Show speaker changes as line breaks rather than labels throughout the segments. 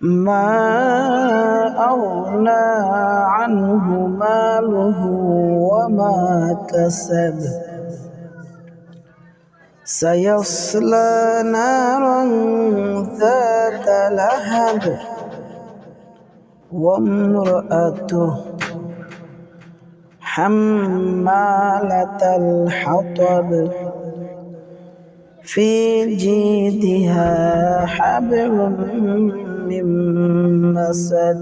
ما أغنى عنه ماله وما كسب. سيصلى نارا ذات لهب وامرأته حمالة الحطب في جيدها حبل من مسد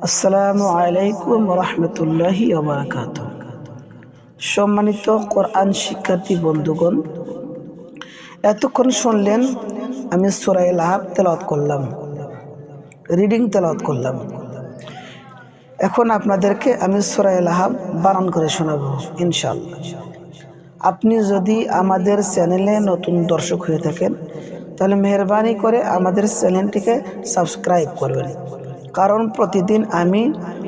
আসসালামু আলাইকুম রহমতুল্লাহি ওবরাকাত সম্মানিত কোরআন শিক্ষার্থী বন্ধুগণ এতক্ষণ শুনলেন আমি সুরাই লাহাব তেলাওয়াত করলাম রিডিং তেলাওয়াত করলাম এখন আপনাদেরকে আমি সুরাই লাহাব বানান করে শোনাবো ইনশাল্লাহ আপনি যদি আমাদের চ্যানেলে নতুন দর্শক হয়ে থাকেন তাহলে মেহরবানি করে আমাদের চ্যানেলটিকে সাবস্ক্রাইব করবেন। কারণ প্রতিদিন আমি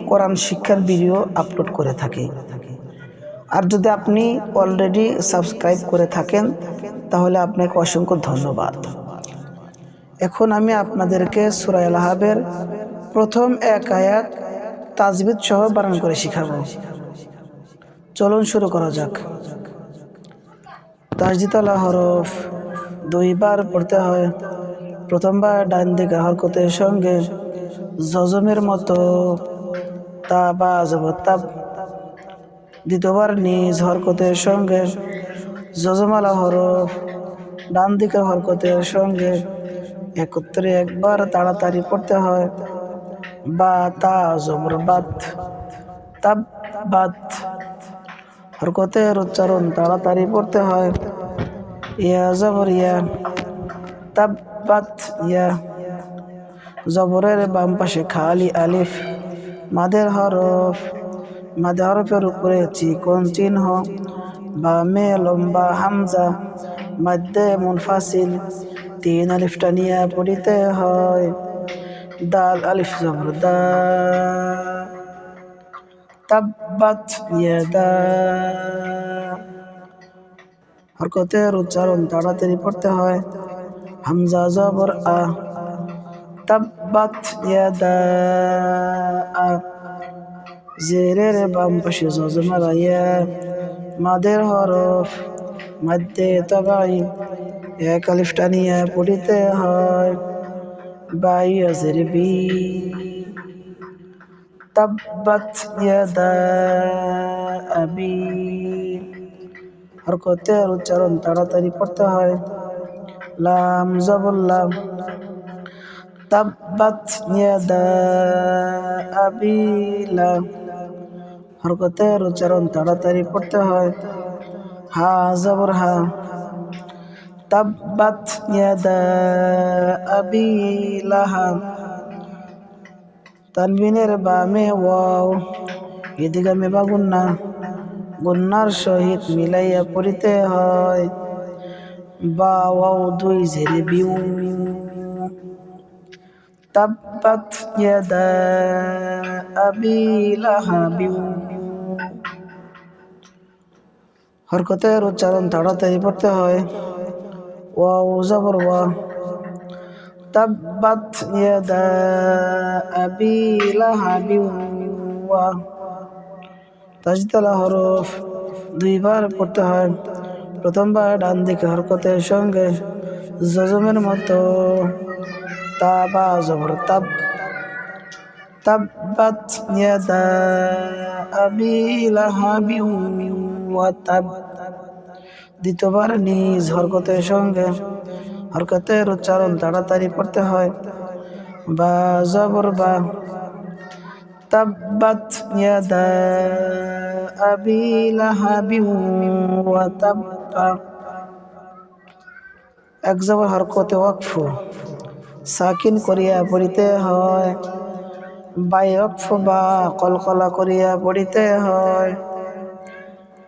কোরআন শিক্ষার ভিডিও আপলোড করে থাকি। আর যদি আপনি অলরেডি সাবস্ক্রাইব করে থাকেন, তাহলে আপনাকে অসংখ্য ধন্যবাদ। এখন আমি আপনাদেরকে সুরাই আহাবের প্রথম এক আয়াত তাজবিদ সহ বানান করে শিখাবো। চলুন শুরু করা যাক। তাজদিতলা হরফ দুইবার পড়তে হয়। প্রথমবার ডান দিকে হরকতের সঙ্গে জজমের মতো তা বা জবতাব দ্বিতীয়বার নিজ হরকতের সঙ্গে জজমালা হরফ ডান দিকের হরকতের সঙ্গে একত্রে একবার তাড়াতাড়ি পড়তে হয়। বা তা জবর বাত তাব বাত হরকতের উচ্চারণ তাড়াতাড়ি পড়তে হয়। ইয়া জবর ইয়া তাব্বাত ইয়া জবরের বাম পাশে খালি আলিফ মাদের হরফ মাদে হরফের উপরে চিকন চিহ্ন বামে লম্বা হামজা মধ্যে মুনফাসিল তিন আলিফটা নিয়ে পড়িতে হয় দাল আলিফ জবর দা তাব্বাত ইয়াদা হরকতের উচ্চারণ তাড়াতাড়ি পড়তে হয়। হামজা জবর আ তাব্বাত ইয়াদা আ জেরের বাম পাশে জজমালা ইয়া মাদের হরফ মধ্যে তবাই এক আলিফটা নিয়ে পড়িতে হয়। বাই আজের বি তাব্বাত ইয়াদা আবি হরকতের উচ্চারণ তাড়াতাড়ি পড়তে হয়। লাম জবল্লাম তাব্বাত ইয়াদা আবি লাম। হরকতের উচ্চারণ তাড়াতাড়ি পড়তে হয়। হা জবর হা। তাব্বাত ইয়াদা আবি লাহাব তানবিনের বামে ওয়াও। এদিগামে বা গুন্না গুন্নার সহিত মিলাইয়া পড়িতে হয়। বা দুই লাহাবিউ। হরকতের উচ্চারণ তাড়াতাড়ি পড়তে হয়। ওয়াও জবর ওয়া। তাব্বাত ইয়াদা আবি লাহাবি ওয়া তাজতলা হরফ দুইবার পড়তে হয়। প্রথমবার ডান দিকে হরকতের সঙ্গে জজমের মতো তা বা জবর তাব। তাব্বাত ইয়াদা আবি লাহাবি ওয়া তাব। দ্বিতীয়বার নিজ হরকতের সঙ্গে হরকতের উচ্চারণ তাড়াতাড়ি পড়তে হয়। বা জবর বা ইয়াদা আবি লাহাবি ওয়া তাব্বা এক জবর হরকতে ওয়াকফ। সাকিন করিয়া পড়িতে হয়। বায়ক্ফ বা কলকলা করিয়া পড়িতে হয়।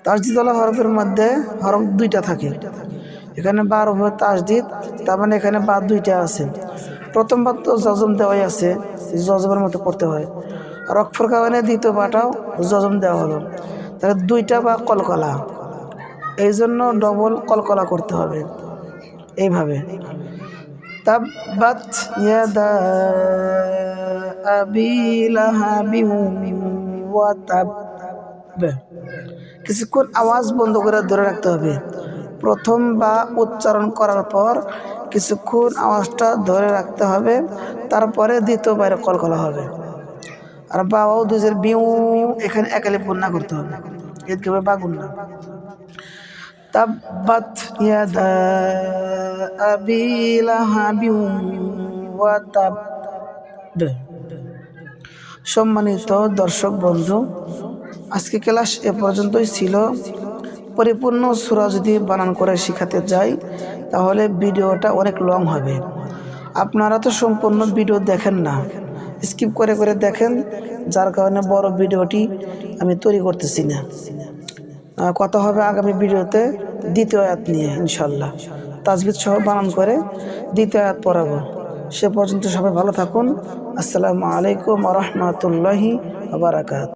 তাসদিদওয়ালা হরফের মধ্যে হরফ দুইটা থাকে। এখানে বার হবে তাসদিদ তার মানে এখানে বা দুইটা আছে। প্রথম বার তো জজম দেওয়াই আছে জজমের মতো পড়তে হয়। আর অক্ষর কারণে দ্বিতীয় বাটাও জজম দেওয়া হলো। তাহলে দুইটা বা কলকলা। এই জন্য ডবল কলকলা করতে হবে। এইভাবে। তাব্বাত কিছুক্ষণ আওয়াজ বন্ধ করে ধরে রাখতে হবে। প্রথম বা উচ্চারণ করার পর কিছুক্ষণ আওয়াজটা ধরে রাখতে হবে। তারপরে দ্বিতীয়বার কল করা হবে। আর বাবাও দুজের বিউ এখানে একালে পূর্ণা করতে হবে। এদিকে বা গুন্না তাব্বাত ইয়াদা আবি ওয়া তাব সম্মানিত দর্শক, বন্ধু, আজকে ক্লাস এ পর্যন্তই ছিল। পরিপূর্ণ সুরা যদি বানান করে শেখাতে যাই, তাহলে ভিডিওটা অনেক লং হবে। আপনারা তো সম্পূর্ণ ভিডিও দেখেন না। স্কিপ করে করে দেখেন, যার কারণে বড় ভিডিওটি আমি তৈরি করতেছি না। কথা হবে আগামী ভিডিওতে দ্বিতীয় আয়াত নিয়ে ইনশাল্লাহ তাজবিদ সহ বানান করে দ্বিতীয় আয়াত পড়াবো। সে পর্যন্ত সবাই ভালো থাকুন। আসসালামু আলাইকুম রহমতুল্লাহি বারাকাত